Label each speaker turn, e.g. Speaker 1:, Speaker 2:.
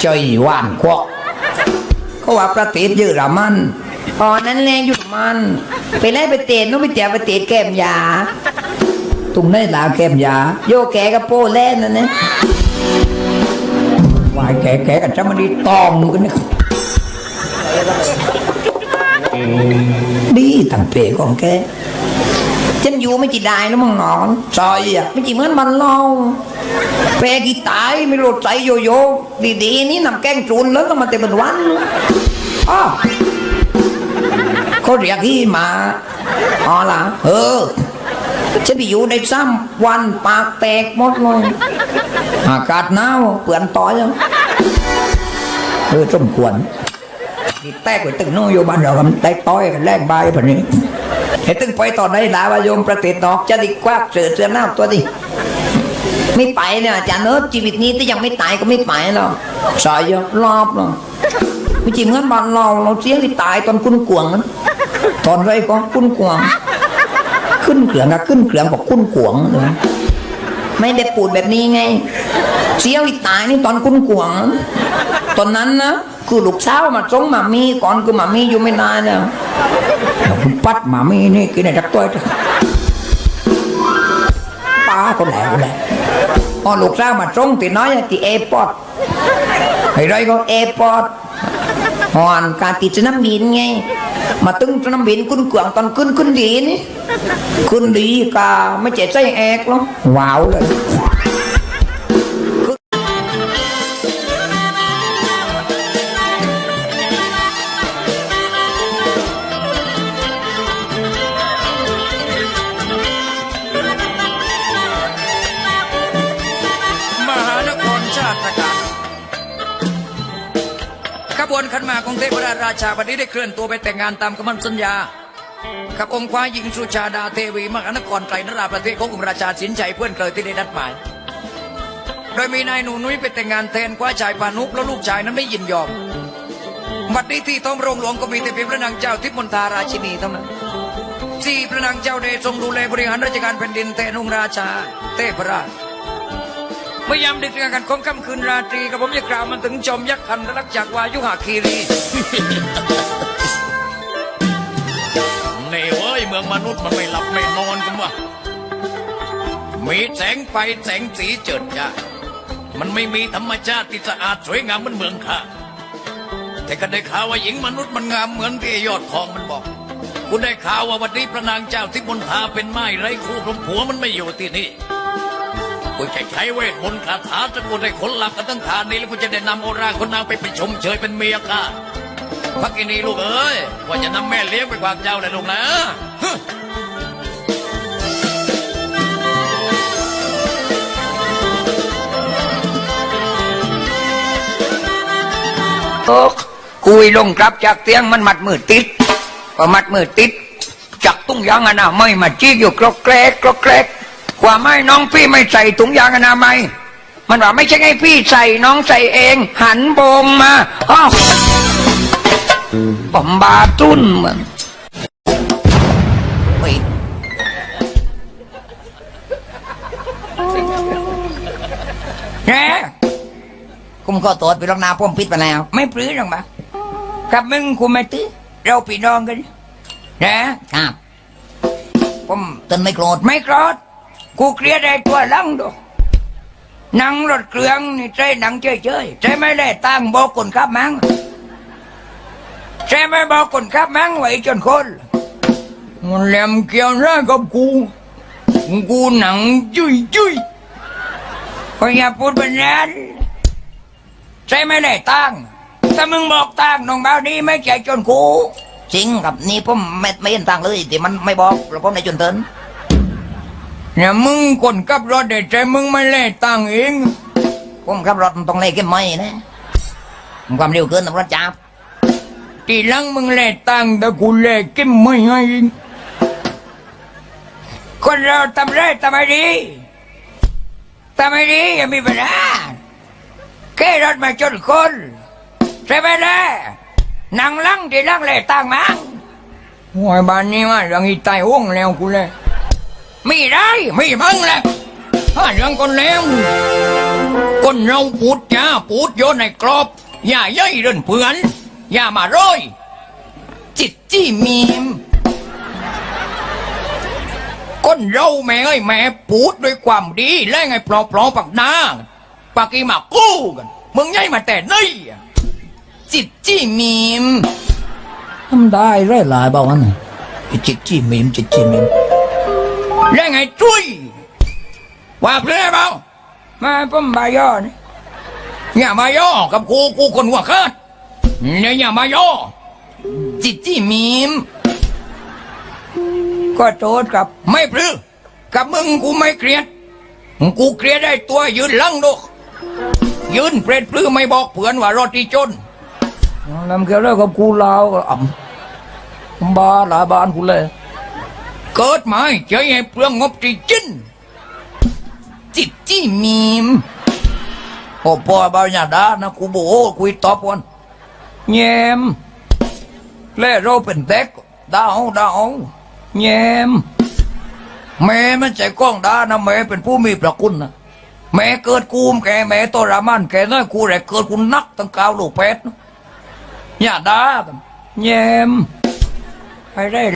Speaker 1: ใจหวานควักเขาว่าประเทศเยอรมัน
Speaker 2: อ๋อนั่นแหละหยุดมัน ไปไล่ไปเตะนู้นไปเตะไปเตะแก้มยา
Speaker 1: ตรงไหนลาแก้มยา
Speaker 2: โยแกกับโป้แล่นนั่นนะ
Speaker 1: วายแกแกกันจะมาดีตอมกันนี่ดีตั้งเปของแก
Speaker 2: ฉันอยู่ไม่จีได้นะมึงนอน
Speaker 1: ซอยอะ
Speaker 2: ไม่จีเหมือนมันเล่าแปรกีตายไม่รถใจโยโย่ดีๆนี่นำแกงจูนแล้วต้องมาเต็มเป็นวัน
Speaker 1: อ้าวเขาเรียกที่มา
Speaker 2: อ๋อล่ะ
Speaker 1: เออ
Speaker 2: ฉันไปอยู่ในซ้ำวันปากแตกหมดเลย
Speaker 1: อากาศหนาว
Speaker 2: เปลือนต่อยแล้ว
Speaker 1: เออสมควรนี่แตกไปตึงโน้อยู่บ้านเรากันแตกต้อยกันแลกใบแบบนี้ เห็นตึงไปตอนไหนลาวายมประเทศนอกจะดีกว่าเสือเสือน้าตัวดิ
Speaker 2: ไม่ไปเนี่ยอาจารย์เนิร์ดชีวิตนี้ถ้ายังไม่ตายก็ไม่ไปหรอก
Speaker 1: สายย
Speaker 2: รอบหรอกไม่จริงเหมือนบ้านเราเราเสียที่ตายตอนคุณกวงนั้น
Speaker 1: ตอนไรก็
Speaker 2: คุณกวง
Speaker 1: ขึ้นเกลืองอะขึ้นเกลืองบอกคุ้นขวงเลย
Speaker 2: ไม่ได้ปูดแบบนี้ไง เสียที่ตายนี่ตอนคุณกวง ตอนนั้นนะคือลูกสาวมาส่งมามีก่อนคือมามีอยู่ไม่นานเนี่ย
Speaker 1: แล้วคุณปัดหมามีนี่กินไอ้จักตัวป้าก็แล้วแหละพอลูกสาวมาส่งตีน้อยตีเอร์พอร์ตไอ้ไรก็
Speaker 2: เอร์พอด สนามบินไงมาตึงสนามบินคุณกวงตอนขึ้นขึ้นดีนี่ขึ้นดีกาไม่เจ็บใจแอกหรอก
Speaker 1: ว้าวเลย
Speaker 3: มหานครชาติประกาศข บวนขันหมากของเทพราชราชาวันนี้ได้เคลื่อนตัวไปแต่งงานตามคำมั่นสัญญากับองค์ฟ้าหญิงสุชาดาเทวีมหานครไตรนราประเทศขององค์ราชาสินใจเพื่อนเคยที่ได้นัดหมาย โดยมีนายหนูนุ้ยไปแต่งงานแทนกว่าชายปานุปแล้วลูกชายนั้นไม่ยินยอมบัดนี้ที่ท้องโรงหลวงก็มีแต่เพียงพระนางเจ้าทิพมนทาราชินีเท่านั้นที่พระนางเจ้าได้ทรงดูแลบริหารราชการแผ่นดินแทนองค์ราชาเทพราช เมื่อยามดึกเดือนกันของค่ำคืนราตรีกับผมจะกล่าวมันถึงจอมยักษ์คันรักจากวายุหาคีรีนี่เว้ยเมืองมนุษย์มันไม่หลับไม่นอนกันวะมีแสงไฟแสงสีเจิดจ้ามันไม่มีธรรมชาติที่สะอาดสวยงามเหมือนเมืองข้าแต่ก็ได้ข่าวว่าหญิงมนุษย์มันงามเหมือนที่ยอดทองมันบอกคุณได้ข่าวว่าวันนี้พระนางเจ้าที่มนทาเป็นไม้ไร้คู่เพราะผัวมันไม่อยู่ที่นี่ กูจะใช้เวทมนต์คาถาจะกูได้คนหลับกันทั้งทานนี้แล้วกูจะได้นำโอราคนนางไปไปชมเชยเป็นเมียข้าพักกินีลูกเอ้ยว่าจะนำแม่เลี้ยงไปกวางเจ้าเลยลูกนะ
Speaker 1: คุยลงกลับจากเตียงมันมัดมือติดพอมัดมือติด จักตุ้งยางอะนามัยมาจี้อยู่กรอกแกรกกรอกแกรก ว่าไม่น้องพี่ไม่ใส่ถุงยางอนามัย มันว่าไม่ใช่ให้พี่ใส่น้องใส่เอง หันโบงมาอ้าวผมบาตุ้นเหมือนเฮ้ยแหม
Speaker 2: ผมก็ตรวจไปลองนาพ่มพิษมาแล้ว
Speaker 1: ไม่ปลื้มหรอกมากับมึงกูไม่ตื้อเราพี่น้องกันนะครับ
Speaker 2: ผมเตือนไม่โกรธ
Speaker 1: ไม่โกรธ กูเกลียดไอ้ตัวลังดูหนังรถเครื่องนี่ใจหนังเฉยๆใจไม่ได้ตั้งบอกคนขับมั้งใจไม่บอกคนขับมั้งไว้จนคนมันแหลมเกี่ยวหน้ากับกูกูหนังจุยจุยๆก็อย่าพูดเป็นนั้นใจไม่ได้ตั้งถ้ามึงบอกตั้งน้องเบาดีไม่ใจจนกู
Speaker 2: จริงครับนี่ผมไม่ไม่เห็นต่างเลยแต่มันไม่บอกแล้วผมในจนเตือน
Speaker 1: เนี่ยมึงคนขับรถเด็ดใจมึงไม่เล่ตังเอง
Speaker 2: ผมขับรถตรงเล่เข้มไม่นะผมความเร็วเกินตำรวจจับ
Speaker 1: ทีหลังมึงเล่ตังแต่กูเล่กิมไม่ให้เองคนเราทำไรทำไมดีทำไมดีอย่ามีปัญหาแค่รถมาชนคนใช่ไหมล่ะนั่งหลังทีหลังเล่ตังมั้งโอ้ยบ้านนี้ว่าเรื่องอีตายห่วงแล้วกูเลย ไม่ได้ไม่บังแหละถ้าเรื่องคนแล้ว
Speaker 3: คนเราปูดจ้าปูดโยนในกรอบ อย่าย่อยเรื่นเพื่อน อย่ามาร้อย
Speaker 1: จิตจี้มีม
Speaker 3: คนเราแม่เอ้แม่ปูดด้วยความดีและไงปลอปลอปักหน้าปากกีมากู้กัน มึงย่ายมาแต่นอะ
Speaker 1: จิตจี้มีม
Speaker 2: ทำได้เรื่อยหลายบอกว่าน่ะไอ้จิตจี้เมมจิตจี้เมม
Speaker 3: และไงจุ้ยว่าเพื่อเปล่า
Speaker 1: มาผมบายอนี่
Speaker 3: อย่ามาย่อกับกูกูคนหัวขาดเนี่ยอย่ามาย่อ
Speaker 1: จิตจี้มีม ก็โทษครับ
Speaker 3: ไม่ปลื้อกับมึงกูไม่เกลียด กูเกลียดได้ตัวยืนหลังดูยืนเปรตปลื้อไม่บอกเพื่อนว่ารถที่จน
Speaker 2: นำเกี่ยวเรื่องกับกูลาวก็อ่ำบ้าหลายบ้านกูเลย
Speaker 3: เกิดมาให้เจอให้เปลืองงบที่จิ้น
Speaker 1: จิตจี้มีม
Speaker 2: โอ้พ่อบ้าอย่าดานะกูโอ้คุยตอบวันแยมเล่เราเป็นเด็กดาวดาวแยมแม่มันใจกล้องดานะแม่เป็นผู้มีประคุณนะแม่เกิดกูมแกแม่โตรามันแกน้อยกูแหละเกิดกูนักตั้งกาวลูกเพชรนะอย่าดากันแยม
Speaker 1: ไปได้